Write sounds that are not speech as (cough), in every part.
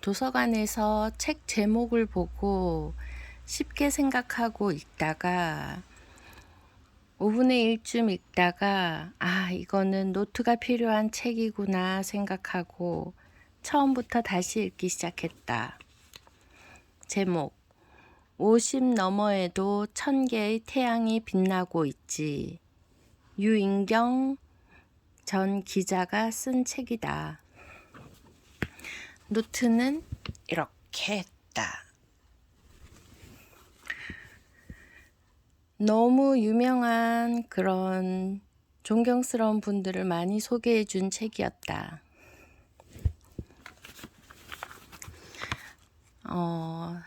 도서관에서 책 제목을 보고 쉽게 생각하고 읽다가 5분의 1쯤 읽다가 아, 이거는 노트가 필요한 책이구나 생각하고 처음부터 다시 읽기 시작했다. 제목 50 너머에도 천 개의 태양이 빛나고 있지. 유인경 전 기자가 쓴 책이다. 노트는 이렇게 했다. 너무 유명한 그런 존경스러운 분들을 많이 소개해 준 책이었다. 어,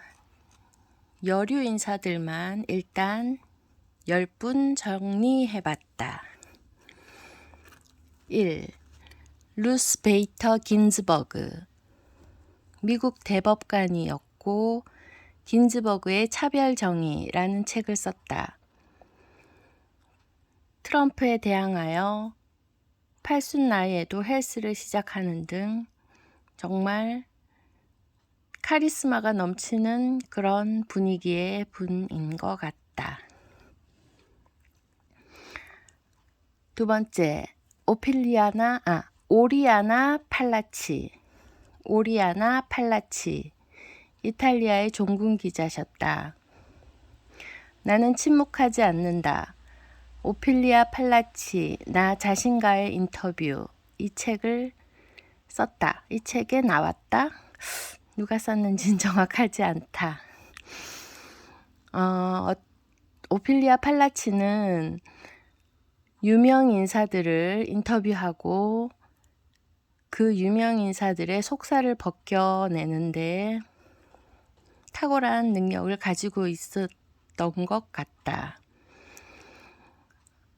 여류 인사들만 일단 10분 정리해 봤다. 1. 루스 베이터 긴즈버그 미국 대법관이었고 긴즈버그의 차별 정의라는 책을 썼다. 트럼프에 대항하여 팔순 나이에도 헬스를 시작하는 등 정말 카리스마가 넘치는 그런 분위기의 분인 것 같다. 두 번째, 오필리아나, 아, 오리아나 팔라치. 오리아나 팔라치. 이탈리아의 종군 기자셨다. 나는 침묵하지 않는다. 오필리아 팔라치, 나 자신과의 인터뷰. 이 책을 썼다. 이 책에 나왔다. 누가 썼는지는 (laughs) 정확하지 않다. 어, 오필리아 팔라치는 유명 인사들을 인터뷰하고 그 유명 인사들의 속사를 벗겨내는데 탁월한 능력을 가지고 있었던 것 같다.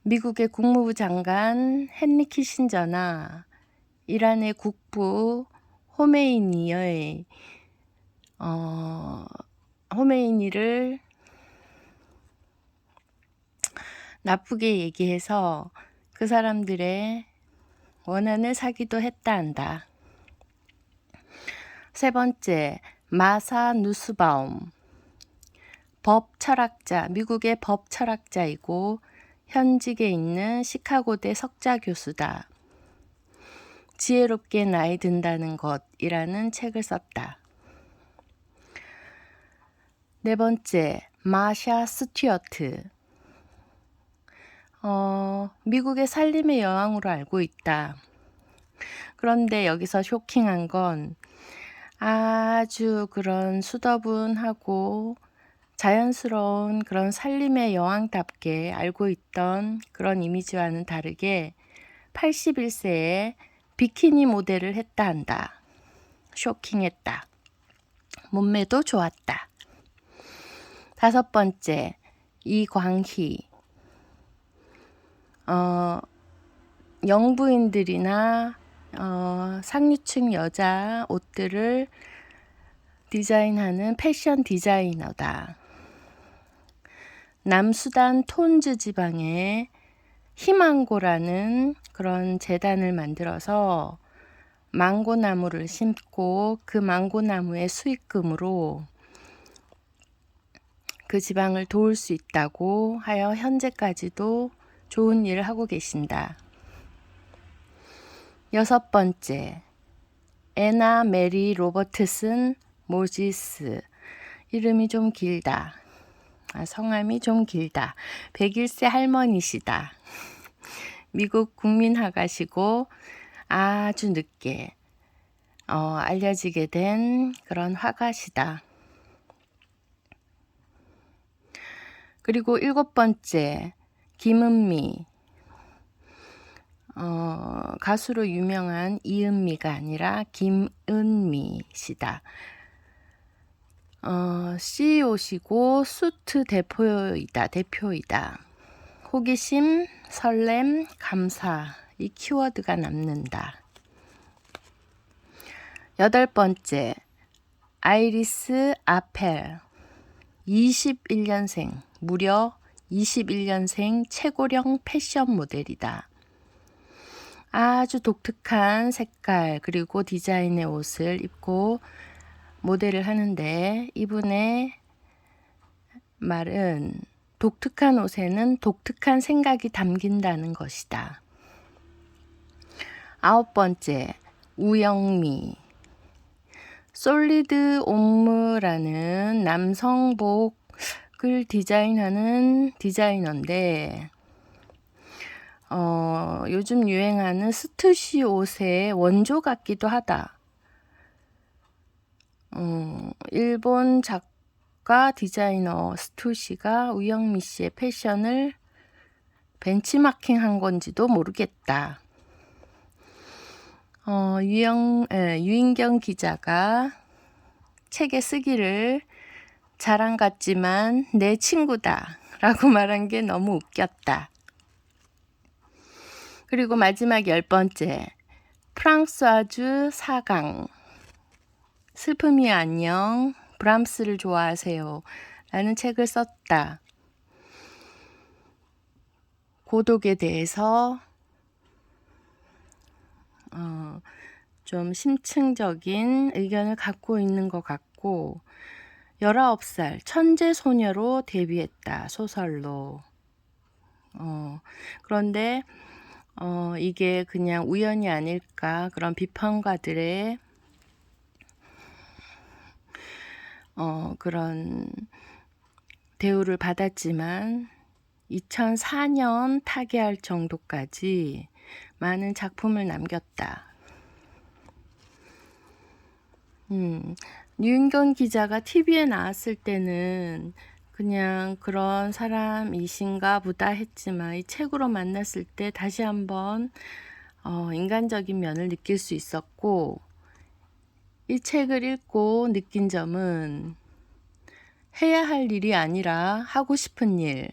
미국의 국무부 장관 헨리 키신저나 이란의 국부 호메이니의 어, 호메이니를 나쁘게 얘기해서 그 사람들의 원한을 사기도 했다 한다. 세 번째, 마사 누스바움. 법 철학자, 미국의 법 철학자이고 현직에 있는 시카고대 석자 교수다. 지혜롭게 나이 든다는 것이라는 책을 썼다. 네 번째, 마샤 스튜어트. 어, 미국의 살림의 여왕으로 알고 있다. 그런데 여기서 쇼킹한 건 아주 그런 수더분하고 자연스러운 그런 살림의 여왕답게 알고 있던 그런 이미지와는 다르게 81세에 비키니 모델을 했다 한다. 쇼킹했다. 몸매도 좋았다. 다섯 번째, 이광희. 어, 영부인들이나 어, 상류층 여자 옷들을 디자인하는 패션 디자이너다. 남수단 톤즈 지방에 희망고라는 그런 재단을 만들어서 망고나무를 심고 그 망고나무의 수익금으로 그 지방을 도울 수 있다고 하여 현재까지도 좋은 일을 하고 계신다. 여섯 번째, 에나 메리 로버트슨 모지스. 이름이 좀 길다. 아, 성함이 좀 길다. 101세 할머니시다. 미국 국민화가시고 아주 늦게 어, 알려지게 된 그런 화가시다. 그리고 일곱 번째, 김은미. 어, 가수로 유명한 이은미가 아니라 김은미시다. 어, CEO시고 수트 대표이다. 대표이다. 호기심, 설렘, 감사. 이 키워드가 남는다. 여덟 번째, 아이리스 아펠. 21년생, 무려 21년생 최고령 패션 모델이다. 아주 독특한 색깔 그리고 디자인의 옷을 입고 모델을 하는데 이분의 말은 독특한 옷에는 독특한 생각이 담긴다는 것이다. 아홉 번째, 우영미. 솔리드 옴무라는 남성복 을 디자인하는 디자이너인데, 어, 요즘 유행하는 스투시 옷의 원조 같기도 하다. 어, 일본 작가 디자이너 스투시가 우영미 씨의 패션을 벤치마킹 한 건지도 모르겠다. 어, 유영, 에, 유인경 기자가 책에 쓰기를 자랑 같지만 내 친구다 라고 말한 게 너무 웃겼다. 그리고 마지막 열 번째, 프랑스와주 사강. 슬픔이 안녕, 브람스를 좋아하세요. 라는 책을 썼다. 고독에 대해서 어, 좀 심층적인 의견을 갖고 있는 것 같고 19살 천재 소녀로 데뷔했다 소설로 어, 그런데 어, 이게 그냥 우연이 아닐까 그런 비판가들의 어, 그런 대우를 받았지만 2004년 타계할 정도까지 많은 작품을 남겼다. 음, 유인경 기자가 TV에 나왔을 때는 그냥 그런 사람이신가 보다 했지만 이 책으로 만났을 때 다시 한번 어, 인간적인 면을 느낄 수 있었고 이 책을 읽고 느낀 점은 해야 할 일이 아니라 하고 싶은 일,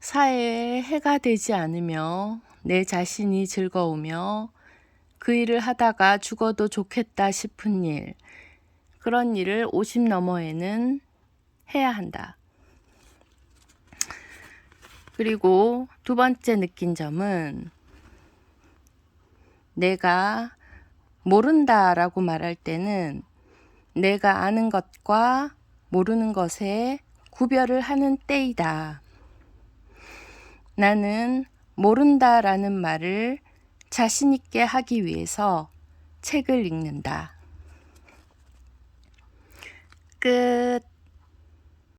사회에 해가 되지 않으며 내 자신이 즐거우며 그 일을 하다가 죽어도 좋겠다 싶은 일, 그런 일을 50 너머에는 해야 한다. 그리고 두 번째 느낀 점은 내가 모른다 라고 말할 때는 내가 아는 것과 모르는 것에 구별을 하는 때이다. 나는 모른다 라는 말을 자신있게 하기 위해서 책을 읽는다. 끝.